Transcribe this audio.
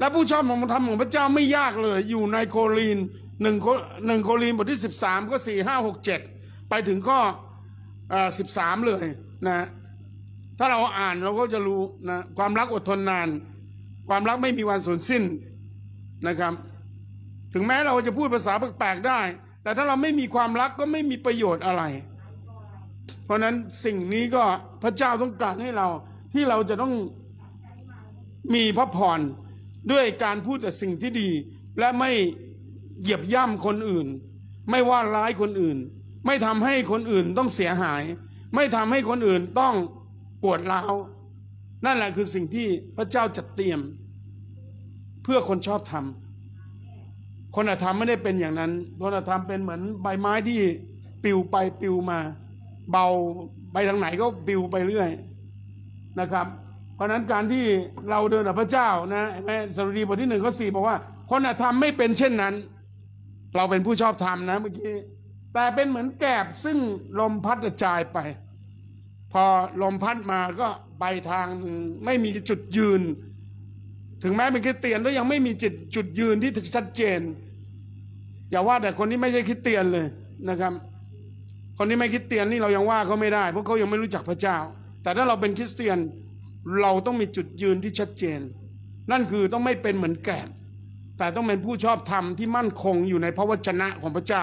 และผู้ชอบของธรรมของพระเจ้าไม่ยากเลย อยู่ในโคลีนหนึ่งโคหนึ่งโคลีนบทที่สิบสามก็สี่ห้าหกเจ็ดไปถึงข้อสิบสามเลยนะถ้าเราอ่านเราก็จะรู้นะความรักอดทนนาน ความรักไม่มีวันสูญสิ้นนะครับ ถึงแม้เราจะพูดภาษาแปลกๆได้ แต่ถ้าเราไม่มีความรักก็ไม่มีประโยชน์อะไร เพราะนั้นสิ่งนี้ก็พระเจ้าต้องการให้เราที่เราจะต้องมีพระพร ด้วยการพูดแต่สิ่งที่ดี และไม่เหยียบย่ำคนอื่น ไม่ว่าร้ายคนอื่น ไม่ทำให้คนอื่นต้องเสียหาย ไม่ทำให้คนอื่นต้องปวดร้าวนั่นแหละคือสิ่งที่พระเจ้าจัดเตรียม เพื่อคนชอบทำคนอธรรมไม่ได้เป็นอย่างนั้นคนอธรรมเป็นเหมือนใบไม้ที่ปลิวไปปลิวมา เบาไปทางไหนก็ปลิวไปเรื่อยนะครับ ราะนั้นการที่เราเดินกับพระเจ้านะเห็นไหมสรุดีบทที่หนึ่งข้อสี่บอกว่า คนธรรมไม่เป็นเช่นนั้น เราเป็นผู้ชอบธรรมนะเมื่อกี้แต่เป็นเหมือนแกบซึ่งลมพัดกระจายไป พอลมพัดมาก็ไปทางหนึ่งไม่มีจุดยืน ถึงแม้เป็นคริสเตียนแล้วยังไม่มีจุดจุดยืนที่ชัดเจน อย่าว่าแต่คนที่ไม่ใช่คริสเตียนเลยนะครับ คนที่ไม่คริสเตียนนี่เรายังว่าเขาไม่ได้เพราะเขายังไม่รู้จักพระเจ้า แต่ถ้าเราเป็นคริสเตียน เราต้องมีจุดยืนที่ชัดเจน นั่นคือต้องไม่เป็นเหมือนแกะแต่ต้องเป็นผู้ชอบธรรมที่มั่นคงอยู่ในพระวจนะของพระเจ้า